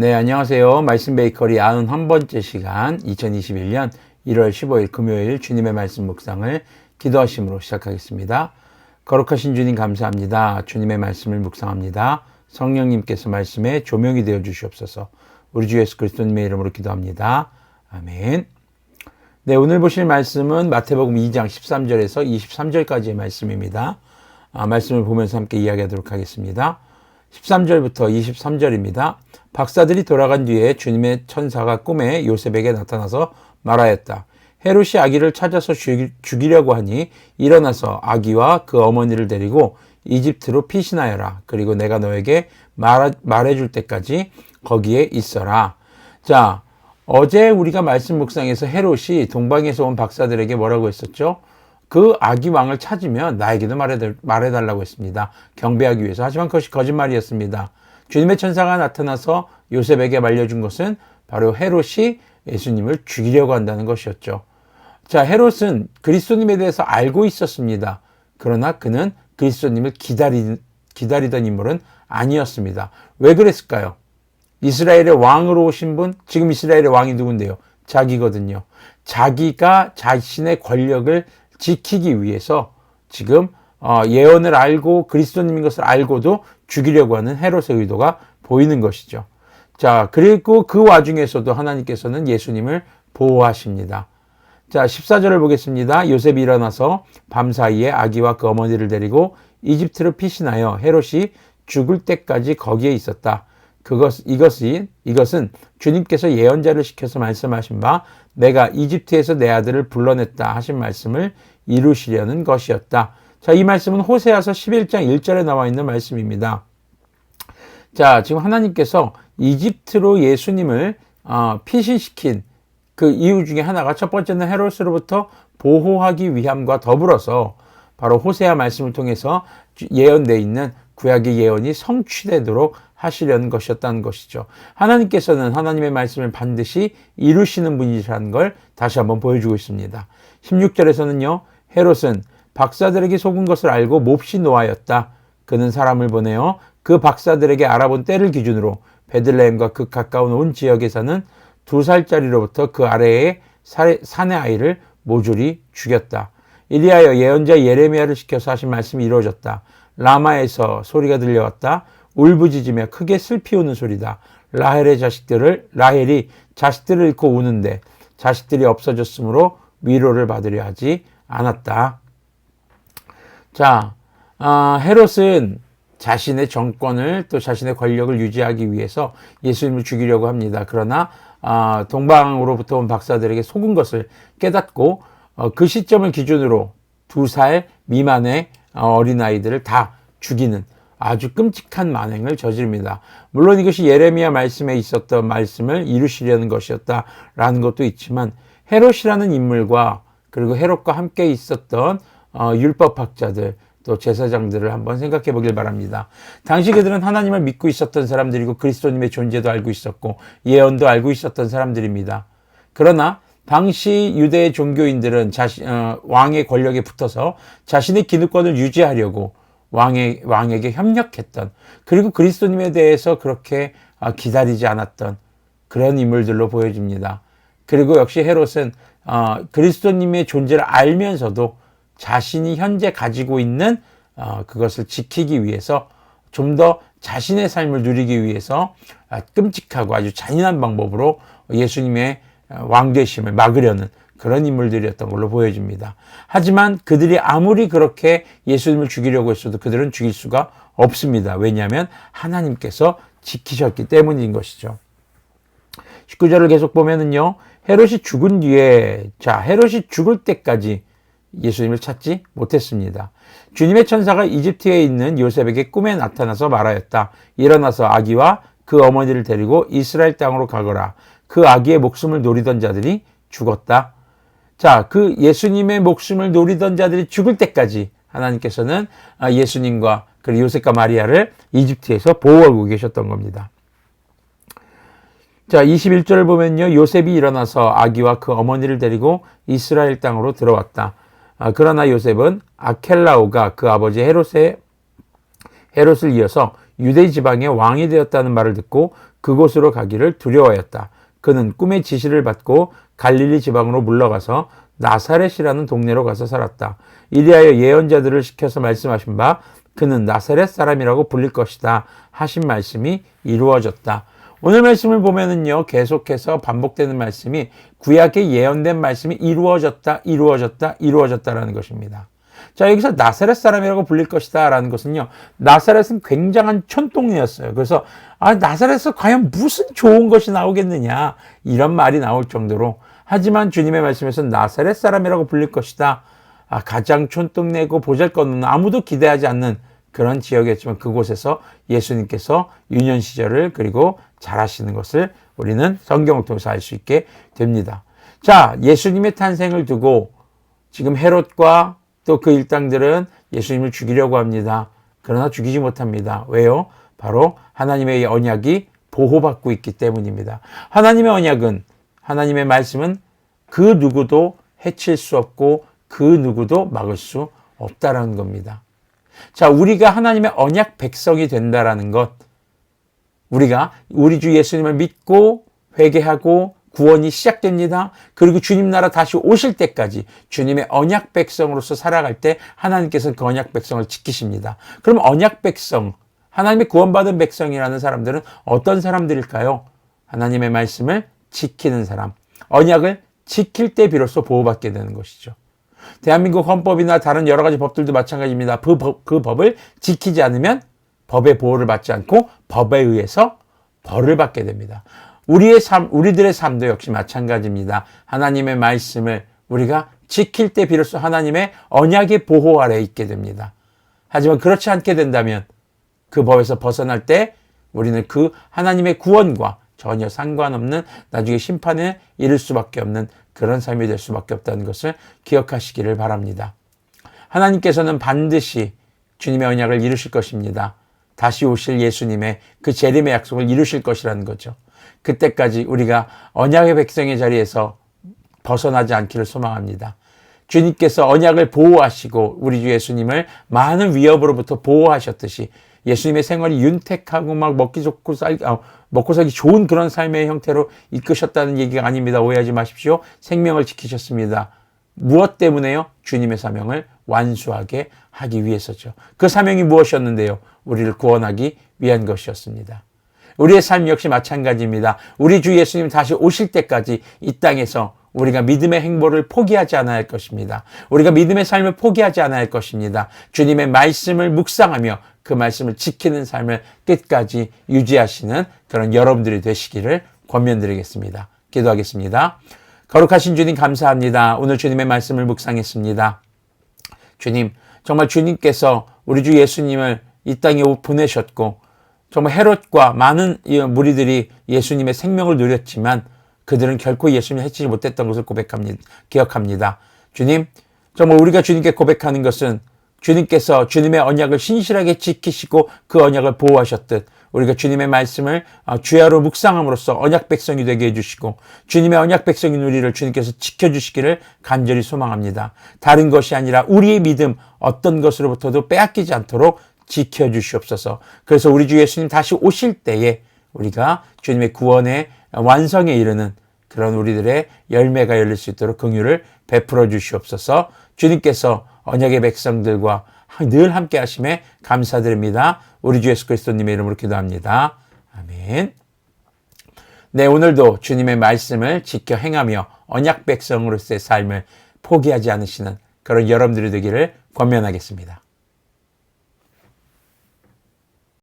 네, 안녕하세요. 말씀 베이커리 91번째 시간 2021년 1월 15일 금요일 주님의 말씀 묵상을 기도하심으로 시작하겠습니다. 거룩하신 주님 감사합니다. 주님의 말씀을 묵상합니다. 성령님께서 말씀에 조명이 되어 주시옵소서. 우리 주 예수 그리스도님의 이름으로 기도합니다. 아멘. 네, 오늘 보실 말씀은 마태복음 2장 13절에서 23절까지의 말씀입니다. 아, 말씀을 보면서 함께 이야기하도록 하겠습니다. 13절부터 23절입니다. 박사들이 돌아간 뒤에 주님의 천사가 꿈에 요셉에게 나타나서 말하였다. 헤롯이 아기를 찾아서 죽이려고 하니 일어나서 아기와 그 어머니를 데리고 이집트로 피신하여라. 그리고 내가 너에게 말해 줄 때까지 거기에 있어라. 자, 어제 우리가 말씀 묵상에서 헤롯이 동방에서 온 박사들에게 뭐라고 했었죠? 그 아기 왕을 찾으면 나에게도 말해달라고 했습니다. 경배하기 위해서. 하지만 그것이 거짓말이었습니다. 주님의 천사가 나타나서 요셉에게 말려준 것은 바로 헤롯이 예수님을 죽이려고 한다는 것이었죠. 자, 헤롯은 그리스도님에 대해서 알고 있었습니다. 그러나 그는 그리스도님을 기다리, 기다리던 인물은 아니었습니다. 왜 그랬을까요? 이스라엘의 왕으로 오신 분, 지금 이스라엘의 왕이 누군데요? 자기거든요. 자기가 자신의 권력을 지키기 위해서 지금 어, 예언을 알고 그리스도님인 것을 알고도 죽이려고 하는 헤롯의 의도가 보이는 것이죠. 자, 그리고 그 와중에서도 하나님께서는 예수님을 보호하십니다. 자, 14절을 보겠습니다. 요셉이 일어나서 밤 사이에 아기와 그 어머니를 데리고 이집트로 피신하여 헤롯이 죽을 때까지 거기에 있었다. 그것, 이것이, 이것은 주님께서 예언자를 시켜서 말씀하신 바 내가 이집트에서 내 아들을 불러냈다 하신 말씀을 이루시려는 것이었다. 자, 이 말씀은 호세아서 11장 1절에 나와 있는 말씀입니다. 자, 지금 하나님께서 이집트로 예수님을 어, 피신시킨 그 이유 중에 하나가 첫 번째는 헤롯으로부터 보호하기 위함과 더불어서 바로 호세아 말씀을 통해서 예언되어 있는 구약의 예언이 성취되도록 하시려는 것이었다는 것이죠. 하나님께서는 하나님의 말씀을 반드시 이루시는 분이라는 걸 다시 한번 보여주고 있습니다. 16절에서는요, 헤롯은 박사들에게 속은 것을 알고 몹시 노하였다. 그는 사람을 보내어 그 박사들에게 알아본 때를 기준으로 베들레헴과 그 가까운 온 지역에 사는 두 살짜리로부터 그 아래에 사내 아이를 모조리 죽였다. 이리하여 예언자 예레미야를 시켜서 하신 말씀이 이루어졌다. 라마에서 소리가 들려왔다. 울부짖으며 크게 슬피 우는 소리다. 라헬의 자식들을 라헬이 자식들을 잃고 우는데 자식들이 없어졌으므로 위로를 받으려 하지 않았다. 자, 어, 헤롯은 자신의 정권을 또 자신의 권력을 유지하기 위해서 예수님을 죽이려고 합니다. 그러나 어, 동방으로부터 온 박사들에게 속은 것을 깨닫고 어, 그 시점을 기준으로 두 살 미만의 어린아이들을 다 죽이는 아주 끔찍한 만행을 저지릅니다. 물론 이것이 예레미야 말씀에 있었던 말씀을 이루시려는 것이었다라는 것도 있지만 헤롯이라는 인물과 그리고 헤롯과 함께 있었던 어, 율법학자들 또 제사장들을 한번 생각해 보길 바랍니다. 당시 그들은 하나님을 믿고 있었던 사람들이고 그리스도님의 존재도 알고 있었고 예언도 알고 있었던 사람들입니다. 그러나 당시 유대의 종교인들은 자신, 어, 왕의 권력에 붙어서 자신의 기득권을 유지하려고 왕의, 왕에게 협력했던 그리고 그리스도님에 대해서 그렇게 어, 기다리지 않았던 그런 인물들로 보여집니다. 그리고 역시 헤롯은 어, 그리스도님의 존재를 알면서도 자신이 현재 가지고 있는 어, 그것을 지키기 위해서 좀 더 자신의 삶을 누리기 위해서 아, 끔찍하고 아주 잔인한 방법으로 예수님의 어, 왕되심을 막으려는 그런 인물들이었던 걸로 보여집니다. 하지만 그들이 아무리 그렇게 예수님을 죽이려고 했어도 그들은 죽일 수가 없습니다. 왜냐하면 하나님께서 지키셨기 때문인 것이죠. 19절을 계속 보면은요, 헤롯이 죽은 뒤에, 자, 헤롯이 죽을 때까지 예수님을 찾지 못했습니다. 주님의 천사가 이집트에 있는 요셉에게 꿈에 나타나서 말하였다. 일어나서 아기와 그 어머니를 데리고 이스라엘 땅으로 가거라. 그 아기의 목숨을 노리던 자들이 죽었다. 자, 그 예수님의 목숨을 노리던 자들이 죽을 때까지 하나님께서는 아, 예수님과 그리고 요셉과 마리아를 이집트에서 보호하고 계셨던 겁니다. 자, 21절을 보면요. 요셉이 일어나서 아기와 그 어머니를 데리고 이스라엘 땅으로 들어왔다. 아, 그러나 요셉은 아켈라오가 그 아버지 헤롯의 헤롯을 이어서 유대 지방의 왕이 되었다는 말을 듣고 그곳으로 가기를 두려워했다. 그는 꿈의 지시를 받고 갈릴리 지방으로 물러가서 나사렛이라는 동네로 가서 살았다. 이리하여 예언자들을 시켜서 말씀하신 바 그는 나사렛 사람이라고 불릴 것이다 하신 말씀이 이루어졌다. 오늘 말씀을 보면은요, 계속해서 반복되는 말씀이 구약에 예언된 말씀이 이루어졌다, 이루어졌다, 이루어졌다라는 것입니다. 자, 여기서 나사렛 사람이라고 불릴 것이다 라는 것은요, 나사렛은 굉장한 촌동네였어요. 그래서, 아, 나사렛에서 과연 무슨 좋은 것이 나오겠느냐, 이런 말이 나올 정도로, 하지만 주님의 말씀에서 나사렛 사람이라고 불릴 것이다. 아, 가장 촌동네고 보잘 것 없는 아무도 기대하지 않는 그런 지역이었지만 그곳에서 예수님께서 유년 시절을 그리고 잘하시는 것을 우리는 성경을 통해서 알 수 있게 됩니다. 자, 예수님의 탄생을 두고 지금 헤롯과 또 그 일당들은 예수님을 죽이려고 합니다. 그러나 죽이지 못합니다. 왜요? 바로 하나님의 언약이 보호받고 있기 때문입니다. 하나님의 언약은 하나님의 말씀은 그 누구도 해칠 수 없고 그 누구도 막을 수 없다라는 겁니다. 자, 우리가 하나님의 언약 백성이 된다라는 것, 우리가 우리 주 예수님을 믿고 회개하고 구원이 시작됩니다. 그리고 주님 나라 다시 오실 때까지 주님의 언약 백성으로서 살아갈 때 하나님께서 그 언약 백성을 지키십니다. 그럼 언약 백성, 하나님의 구원받은 백성이라는 사람들은 어떤 사람들일까요? 하나님의 말씀을 지키는 사람. 언약을 지킬 때 비로소 보호받게 되는 것이죠. 대한민국 헌법이나 다른 여러 가지 법들도 마찬가지입니다. 그, 법, 그 법을 지키지 않으면 법의 보호를 받지 않고 법에 의해서 벌을 받게 됩니다. 우리의 삶, 우리들의 삶도 역시 마찬가지입니다. 하나님의 말씀을 우리가 지킬 때 비로소 하나님의 언약의 보호 아래 있게 됩니다. 하지만 그렇지 않게 된다면 그 법에서 벗어날 때 우리는 그 하나님의 구원과 전혀 상관없는 나중에 심판에 이를 수밖에 없는 그런 삶이 될 수밖에 없다는 것을 기억하시기를 바랍니다. 하나님께서는 반드시 주님의 언약을 이루실 것입니다. 다시 오실 예수님의 그 재림의 약속을 이루실 것이라는 거죠. 그때까지 우리가 언약의 백성의 자리에서 벗어나지 않기를 소망합니다. 주님께서 언약을 보호하시고 우리 주 예수님을 많은 위협으로부터 보호하셨듯이 예수님의 생활이 윤택하고 막 먹기 좋고 살, 어, 먹고 살기 좋은 그런 삶의 형태로 이끄셨다는 얘기가 아닙니다. 오해하지 마십시오. 생명을 지키셨습니다. 무엇 때문에요? 주님의 사명을 완수하게 하기 위해서죠. 그 사명이 무엇이었는데요? 우리를 구원하기 위한 것이었습니다. 우리의 삶 역시 마찬가지입니다. 우리 주 예수님 다시 오실 때까지 이 땅에서 우리가 믿음의 행보를 포기하지 않아야 할 것입니다. 우리가 믿음의 삶을 포기하지 않아야 할 것입니다. 주님의 말씀을 묵상하며 그 말씀을 지키는 삶을 끝까지 유지하시는 그런 여러분들이 되시기를 권면드리겠습니다. 기도하겠습니다. 거룩하신 주님 감사합니다. 오늘 주님의 말씀을 묵상했습니다. 주님, 정말 주님께서 우리 주 예수님을 이 땅에 보내셨고 정말 헤롯과 많은 무리들이 예수님의 생명을 누렸지만 그들은 결코 예수님을 해치지 못했던 것을 고백합니다. 기억합니다. 주님, 정말 우리가 주님께 고백하는 것은 주님께서 주님의 언약을 신실하게 지키시고 그 언약을 보호하셨듯 우리가 주님의 말씀을 어, 주야로 묵상함으로써 언약 백성이 되게 해주시고 주님의 언약 백성인 우리를 주님께서 지켜주시기를 간절히 소망합니다. 다른 것이 아니라 우리의 믿음 어떤 것으로부터도 빼앗기지 않도록 지켜주시옵소서. 그래서 우리 주 예수님 다시 오실 때에 우리가 주님의 구원의 완성에 이르는 그런 우리들의 열매가 열릴 수 있도록 긍휼을 베풀어 주시옵소서. 주님께서 언약의 백성들과 늘 함께 하심에 감사드립니다. 우리 주 예수 그리스도님의 이름으로 기도합니다. 아멘. 네, 오늘도 주님의 말씀을 지켜 행하며 언약 백성으로서의 삶을 포기하지 않으시는 그런 여러분들이 되기를 권면하겠습니다.